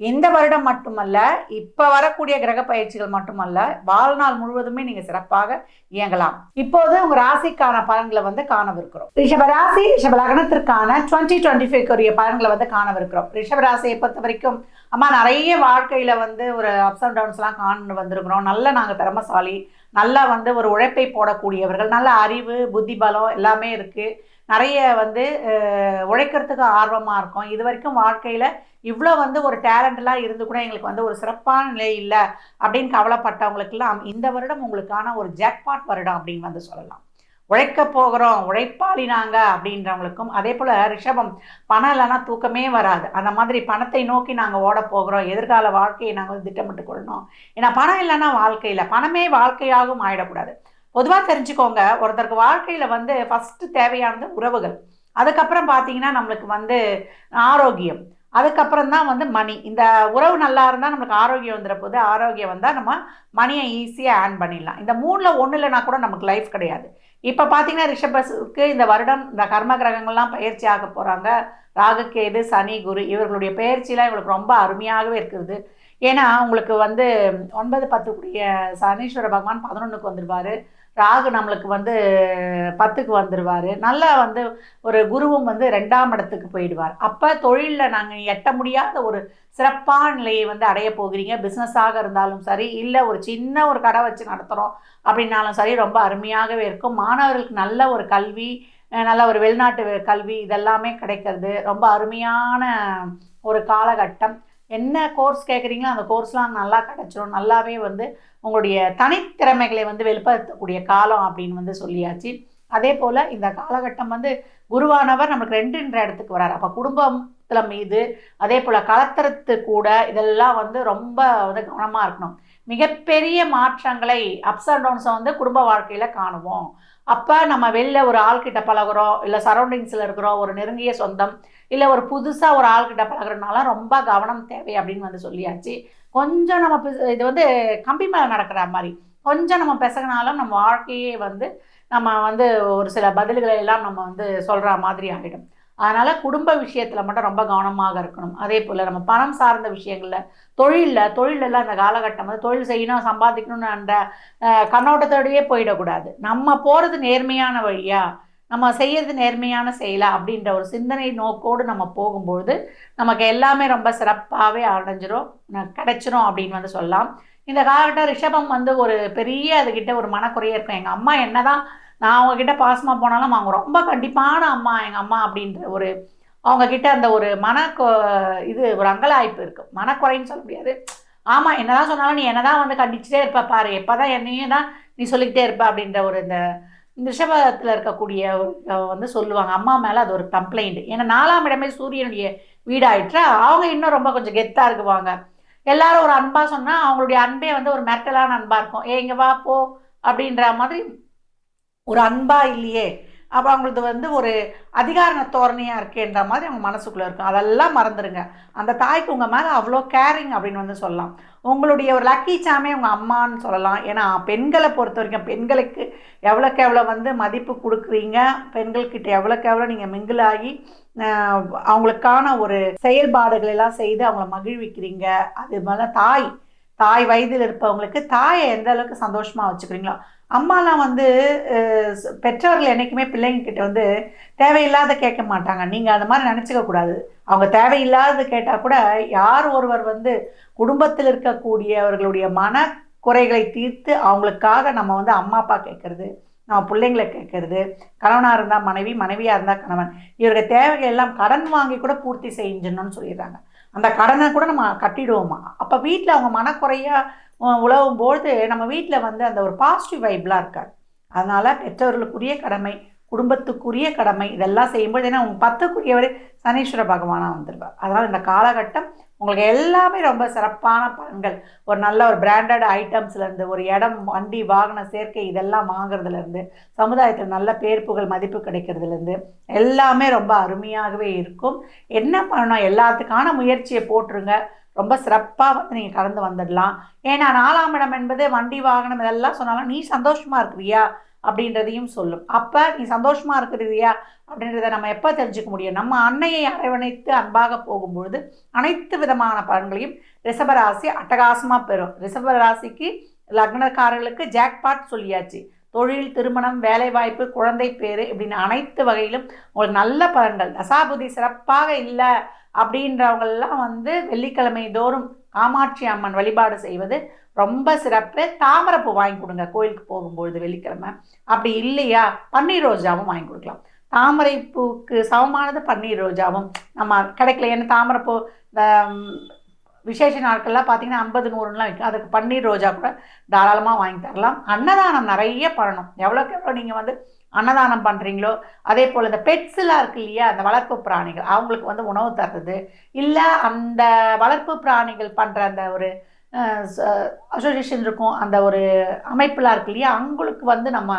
இந்த வருடம் மட்டுமல்ல இப்போ வரக்கூடிய கிரக பயிற்சிகள் மட்டுமல்ல வாழ்நாள் முழுவதுமே நீங்கள் சிறப்பாக இயங்கலாம். இப்போது உங்கள் ராசிக்கான பலன்களை வந்து காணவிருக்கிறோம். ரிஷபராசி ராசி டுவெண்ட்டி டுவெண்ட்டி ஃபைவ்க்குரிய பலன்களை வந்து காணவிருக்கிறோம். ரிஷபராசியை பொறுத்த வரைக்கும் அம்மா நிறைய வாழ்க்கையில் வந்து ஒரு அப்ஸ் அண்ட் டவுன்ஸ்லாம் காணு வந்திருக்கிறோம். நல்ல நாங்கள் திறமசாலி நல்லா வந்து ஒரு உழைப்பை போடக்கூடியவர்கள் நல்ல அறிவு புத்தி பலம் எல்லாமே இருக்குது நிறைய வந்து உழைக்கிறதுக்கு ஆர்வமாக இருக்கும். இது வரைக்கும் வாழ்க்கையில் இவ்வளோ வந்து ஒரு டேலண்ட்லாம் இருந்து கூட எங்களுக்கு வந்து ஒரு சிறப்பான நிலை இல்லை அப்படின்னு கவலைப்பட்டவங்களுக்கெல்லாம் இந்த வருடம் உங்களுக்கான ஒரு ஜாக்பாட் வருடம் அப்படின்னு வந்து சொல்லலாம். உழைக்க போகிறோம் உழைப்பாளி நாங்கள் அப்படின்றவங்களுக்கும் அதே போல் ரிஷபம் பணம் இல்லைன்னா தூக்கமே வராது. அந்த மாதிரி பணத்தை நோக்கி நாங்கள் ஓட போகிறோம் எதிர்கால வாழ்க்கையை நாங்கள் வந்து திட்டமிட்டு கொள்ளணும். ஏன்னா பணம் இல்லைன்னா வாழ்க்கையில் பணமே வாழ்க்கையாகவும் ஆயிடக்கூடாது. பொதுவாக தெரிஞ்சுக்கோங்க ஒருத்தருக்கு வாழ்க்கையில் வந்து ஃபஸ்ட்டு தேவையானது உறவுகள். அதுக்கப்புறம் பார்த்தீங்கன்னா நம்மளுக்கு வந்து ஆரோக்கியம். அதுக்கப்புறம் தான் வந்து மணி இந்த உறவு நல்லா இருந்தால் நம்மளுக்கு ஆரோக்கியம் வந்துட போது ஆரோக்கியம் வந்தால் நம்ம மணியை ஈஸியாக ஏர்ன் பண்ணிடலாம். இந்த மூணில் ஒன்று இல்லைனா கூட நமக்கு லைஃப் கிடையாது. இப்போ பார்த்தீங்கன்னா ரிஷபஸுக்கு இந்த வருடம் இந்த கர்ம கிரகங்கள்லாம் பயிற்சி ஆக போகிறாங்க ராகுகேது சனி குரு இவர்களுடைய பயிற்சியெலாம் இவங்களுக்கு ரொம்ப அருமையாகவே இருக்குது. ஏன்னா உங்களுக்கு வந்து ஒன்பது பத்துக்குரிய சனீஸ்வர பகவான் பதினொன்றுக்கு வந்துடுவார் ராகு நம்மளுக்கு வந்து பத்துக்கு வந்துடுவார் நல்லா வந்து ஒரு குருவும் வந்து ரெண்டாம் இடத்துக்கு போயிடுவார். அப்போ தொழிலில் நாங்கள் எட்ட முடியாத ஒரு சிறப்பான நிலையை வந்து அடைய போகிறீங்க. பிஸ்னஸாக இருந்தாலும் சரி இல்லை ஒரு சின்ன ஒரு கடை வச்சு நடத்துகிறோம் அப்படின்னாலும் சரி ரொம்ப அருமையாகவே இருக்கும். மாணவர்களுக்கு நல்ல ஒரு கல்வி நல்ல ஒரு வெளிநாட்டு கல்வி இதெல்லாமே கிடைக்கிறது. ரொம்ப அருமையான ஒரு காலகட்டம். என்ன கோர்ஸ் கேட்குறீங்களோ அந்த கோர்ஸ்லாம் நல்லா கிடச்சிரும். நல்லாவே வந்து உங்களுடைய தனித்திறமைகளை வந்து வெளிப்படுத்தக்கூடிய காலம் அப்படின்னு வந்து சொல்லியாச்சு. அதே போல் இந்த காலகட்டம் வந்து குருவானவர் நமக்கு ரெண்டுன்ற இடத்துக்கு வரார் அப்போ குடும்பத்தில் மீது அதே போல் கலத்தரத்து கூட இதெல்லாம் வந்து ரொம்ப வந்து கவனமாக இருக்கணும். மிகப்பெரிய மாற்றங்களை அப்ஸ் அண்ட் டவுன்ஸை வந்து குடும்ப வாழ்க்கையில் காணுவோம். அப்போ நம்ம வெளில ஒரு ஆள்கிட்ட பழகுறோம் இல்லை சரௌண்டிங்ஸில் இருக்கிறோம் ஒரு நெருங்கிய சொந்தம் இல்லை ஒரு புதுசாக ஒரு ஆள்கிட்ட பழகுறதுனால ரொம்ப கவனம் தேவை அப்படின்னு வந்து சொல்லியாச்சு. கொஞ்சம் நம்ம இது வந்து கம்பி மேலே நடக்கிற மாதிரி. கொஞ்சம் நம்ம பெசகினாலும் நம்ம வாழ்க்கையே வந்து நம்ம வந்து ஒரு சில பதில்களை எல்லாம் நம்ம வந்து சொல்கிற மாதிரி ஆகிடும் அதனால் குடும்ப விஷயத்தில் மட்டும் ரொம்ப கவனமாக இருக்கணும். அதே போல் நம்ம பணம் சார்ந்த விஷயங்களில் தொழிலில் தொழிலெல்லாம் இந்த காலகட்டம் வந்து தொழில் செய்யணும் சம்பாதிக்கணும்னு அந்த கண்ணோட்டத்தோடையே போயிடக்கூடாது. நம்ம போகிறது நேர்மையான வழியா நம்ம செய்கிறது நேர்மையான செயலா அப்படின்ற ஒரு சிந்தனை நோக்கோடு நம்ம போகும்பொழுது நமக்கு எல்லாமே ரொம்ப சிறப்பாகவே அடைஞ்சிரும் கிடச்சிரும் கிடைச்சிரும் அப்படின்னு வந்து சொல்லலாம். இந்த காலகட்டம் ரிஷபம் வந்து ஒரு பெரிய அதுகிட்ட ஒரு மனக்குறையே இருக்கும். எங்கள் அம்மா என்னதான் நான் அவங்கக்கிட்ட பாசமாக போனாலும் அவங்க ரொம்ப கண்டிப்பான அம்மா எங்கள் அம்மா அப்படின்ற ஒரு அவங்கக்கிட்ட அந்த ஒரு மன இது ஒரு அங்கலாய்ப்பு இருக்குது மனக்குறைன்னு சொல்ல முடியாது. ஆமாம் என்னதான் சொன்னாலும் நீ என்னதான் வந்து கண்டிச்சுட்டே இருப்ப பாரு. எப்போதான் என்னையும் தான் நீ சொல்லிக்கிட்டே இருப்ப அப்படின்ற ஒரு இந்த இந்த ரிஷபத்தில் இருக்கக்கூடிய ஒரு, வந்து சொல்லுவாங்க. அம்மா மேலே அது ஒரு கம்ப்ளைண்ட் ஏன்னா நாலாம் இடமே சூரியனுடைய வீடாயிட்டு அவங்க இன்னும் ரொம்ப கொஞ்சம் கெத்தாக இருக்குவாங்க. எல்லாரும் ஒரு அன்பாக சொன்னால் அவங்களுடைய அன்பே வந்து ஒரு மெட்டலான அன்பாக இருக்கும். ஏ இங்கே வா போ. அப்படின்ற மாதிரி ஒரு அன்பா இல்லையே? அப்போ அவங்களது வந்து ஒரு அதிகாரண தோரணையாக இருக்கேன்ற மாதிரி அவங்க மனசுக்குள்ளே இருக்கும். அதெல்லாம் மறந்துடுங்க அந்த தாய்க்கு உங்கள் மேலே அவ்வளோ கேரிங் அப்படின்னு வந்து சொல்லலாம். உங்களுடைய ஒரு லக்கி சாமே உங்கள் அம்மான்னு சொல்லலாம். ஏன்னா பெண்களை பொறுத்த வரைக்கும் பெண்களுக்கு எவ்வளோக்கு எவ்வளோ வந்து மதிப்பு கொடுக்குறீங்க? பெண்கள்கிட்ட எவ்வளோக்கு எவ்வளோ நீங்கள் மிங்கிள் ஆகி அவங்களுக்கான ஒரு செயல்பாடுகள் எல்லாம் செய்து அவங்கள மகிழ்விக்கிறீங்க. அது மேலே தாய் தாய் வயதில் இருப்பவங்களுக்கு தாயை எந்த அளவுக்கு சந்தோஷமாக வச்சுக்கிறீங்களோ அம்மாலாம் வந்து பெற்றோர்கள் என்றைக்குமே பிள்ளைங்கக்கிட்ட வந்து தேவையில்லாத கேட்க மாட்டாங்க. நீங்கள் அது மாதிரி நினச்சிக்க கூடாது. அவங்க தேவையில்லாதது கேட்டால் கூட யார் ஒருவர் வந்து குடும்பத்தில் இருக்கக்கூடியவர்களுடைய மன குறைகளை தீர்த்து அவங்களுக்காக நம்ம வந்து அம்மா அப்பா கேட்கறது நம்ம பிள்ளைங்களை கேட்கறது கணவனாக இருந்தால் மனைவி மனைவியாக இருந்தால் கணவன் இவருடைய தேவைகள் எல்லாம் கடன் வாங்கி கூட பூர்த்தி செஞ்சணும்னு சொல்லிடுறாங்க. அந்த கடனை கூட நம்ம கட்டிடுவோமா? அப்போ வீட்டில் அவங்க மனக்குறையாக உழவும் பொழுது நம்ம வீட்டில் வந்து அந்த ஒரு பாசிட்டிவ் வைப்லாம் இருக்காது. அதனால் பெற்றோர்களுக்குரிய கடமை குடும்பத்துக்குரிய கடமை இதெல்லாம் செய்யும்போது ஏன்னா உங்கள் பத்துக்குரியவர் சனீஸ்வர பகவானாக வந்துடுவார் அதனால் இந்த காலகட்டம் உங்களுக்கு எல்லாமே ரொம்ப சிறப்பான பலன்கள். ஒரு நல்ல ஒரு பிராண்டட் ஐட்டம்ஸ்லேருந்து ஒரு இடம் வண்டி வாகன சேர்க்கை இதெல்லாம் வாங்குறதுலேருந்து சமுதாயத்தில் நல்ல பேர் புகழ் மதிப்பு கிடைக்கிறதுலேருந்து எல்லாமே ரொம்ப அருமையாகவே இருக்கும். என்ன பண்ணணும்? எல்லாத்துக்கான முயற்சியை போட்டுருங்க. ரொம்ப சிறப்பாக வந்து நீங்கள் கடந்து வந்துடலாம். ஏன்னா நாலாம் இடம் என்பது வண்டி வாகனம் இதெல்லாம் சொன்னாலும் நீ சந்தோஷமாக இருக்கிறியா? அப்படின்றதையும் சொல்லும். அப்போ நீ சந்தோஷமாக இருக்கிறியா அப்படின்றத நம்ம எப்போ தெரிஞ்சுக்க முடியும்? நம்ம அன்னையை அரவணைத்து அன்பாக போகும்பொழுது அனைத்து விதமான பலன்களையும் ரிஷபராசி அட்டகாசமாக பெறும். ரிஷபராசிக்கு லக்னக்காரர்களுக்கு ஜாக்பாட் சொல்லியாச்சு. தொழில் திருமணம் வேலைவாய்ப்பு குழந்தை பேர் இப்படின்னு அனைத்து வகையிலும் உங்களுக்கு நல்ல பலன்கள். தசாபுதி சிறப்பாக இல்லை அப்படின்றவங்கெல்லாம் வந்து வெள்ளிக்கிழமை தோறும் காமாட்சி அம்மன் வழிபாடு செய்வது ரொம்ப சிறப்பு. தாமரைப்பூ வாங்கி கொடுங்க கோயிலுக்கு போகும்பொழுது வெள்ளிக்கிழமை. அப்படி இல்லையா? பன்னீர் ரோஜாவும் வாங்கி கொடுக்கலாம். தாமரை பூக்கு சமமானது பன்னீர் ரோஜாவும். நம்ம கிடைக்கல ஏன்னா தாமரைப்பூ இந்த விசேஷ நாட்கள்லாம் பார்த்திங்கன்னா ஐம்பது நூறுலாம் விற்கும். அதுக்கு பன்னீர் ரோஜா கூட தாராளமாக வாங்கி தரலாம். அன்னதானம் நிறைய பண்ணணும். எவ்வளோக்கு எவ்வளோ நீங்கள் வந்து அன்னதானம் பண்ணுறீங்களோ அதே போல் இந்த பெட்ஸ்லாம் இருக்கு இல்லையா அந்த வளர்ப்பு பிராணிகள் அவங்களுக்கு வந்து உணவு தர்றது. இல்லை அந்த வளர்ப்பு பிராணிகள் பண்ணுற அந்த ஒரு அசோசியேஷன் இருக்கும் அந்த ஒரு அமைப்புலாம் இருக்கு இல்லையா அவங்களுக்கு வந்து நம்ம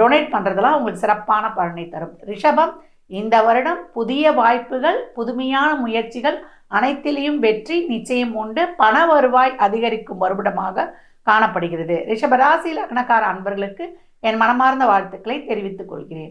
டொனேட் பண்ணுறதெல்லாம் அவங்களுக்கு சிறப்பான பலனை தரும். ரிஷபம் இந்த வருடம் புதிய வாய்ப்புகள் புதுமையான முயற்சிகள் அனைத்திலையும் வெற்றி நிச்சயம் உண்டு. பண வருவாய் அதிகரிக்கும் வருடமாக காணப்படுகிறது. ரிஷபராசி லக்னக்கார அன்பர்களுக்கு என் மனமார்ந்த வாழ்த்துக்களை தெரிவித்துக் கொள்கிறேன்.